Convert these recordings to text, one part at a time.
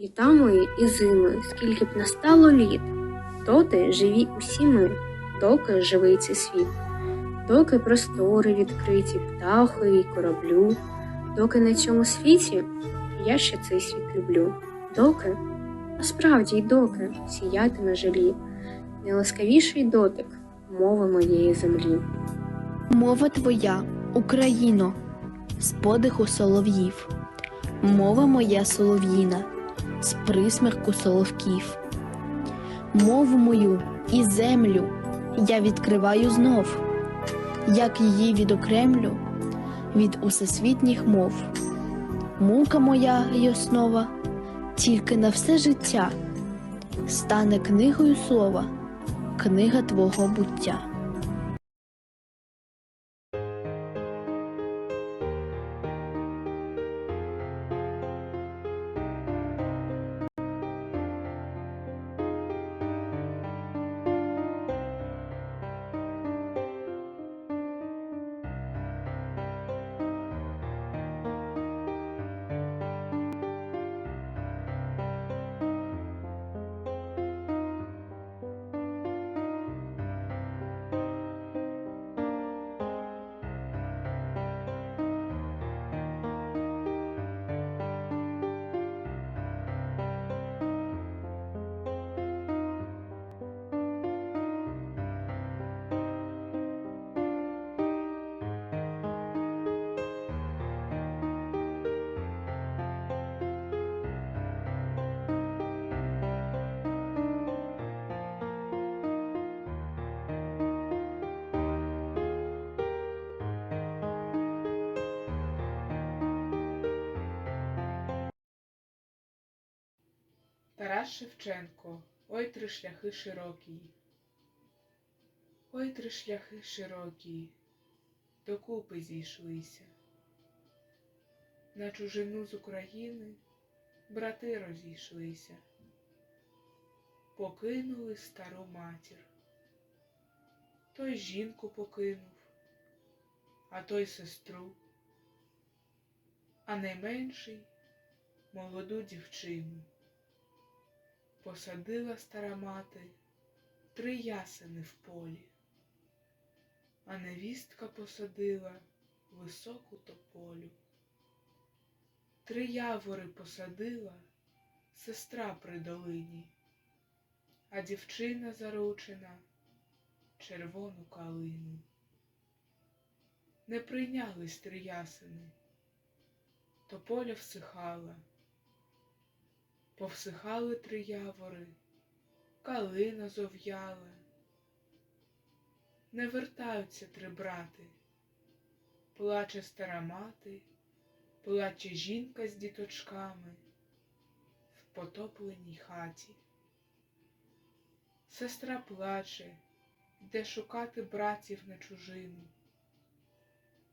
Літа мої і зими, скільки б настало літ, доти живі усі ми, доки живий цей світ, доки простори відкриті птахові й кораблю, доки на цьому світі я ще цей світ люблю, доки, а справді й доки сіятиме жалі, найласкавіший дотик мови моєї землі. Мова твоя, Україно, з подиху солов'їв, мова моя солов'їна, з присмерку соловків. Мову мою і землю я відкриваю знов, як її відокремлю від усесвітніх мов. Мука моя й основа тільки на все життя стане книгою слова, книга твого буття. Тарас Шевченко, ой три шляхи широкі. Ой три шляхи широкі, докупи зійшлися. На чужину з України брати розійшлися, покинули стару матір. Той жінку покинув, а той сестру, а найменший молоду дівчину посадила стара мати три ясени в полі, а невістка посадила високу тополю. Три явори посадила сестра при долині, а дівчина заручена червону калину. Не прийнялись три ясени, тополя всихала. Повсихали три явори, калина зов'яла. Не вертаються три брати, плаче стара мати, плаче жінка з діточками в потопленій хаті. Сестра плаче, йде шукати братів на чужину,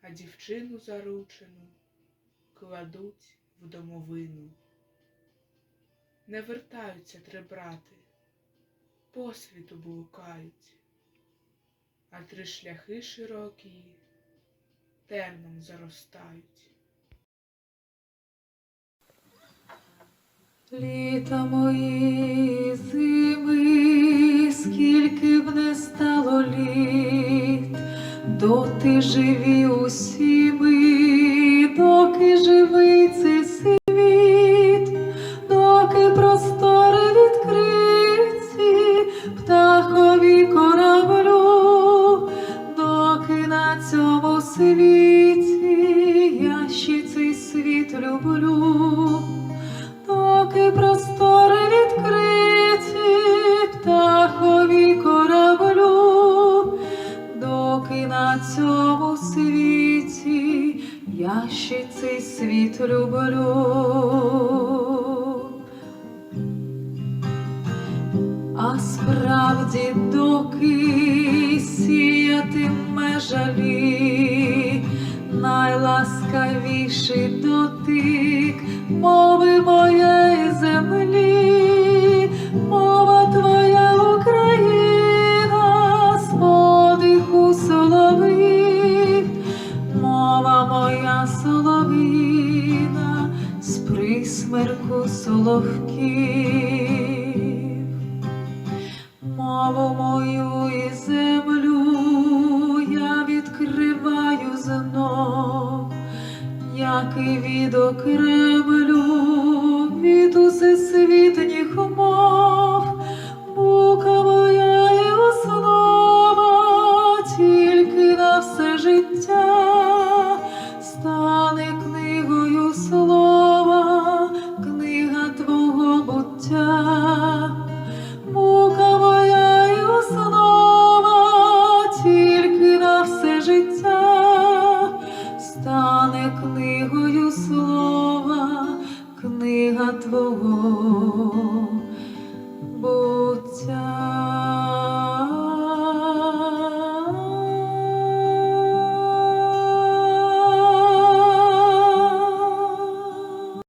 а дівчину заручену кладуть в домовину. Не вертаються три брати, по світу блукають, а три шляхи широкі терном заростають. Літа мої зими, скільки б не стало літ, доти живі усі світі я ще цей світ люблю. Доки простори відкриті, птахові кораблю, доки на цьому світі я ще цей світ люблю. А справді, доки сіятиме жалі, найласкавіший дотик мови моєї землі, мова твоя Україна, з подиху соловів, мова моя солов'їна, з присмерку соловків, відокремлю time.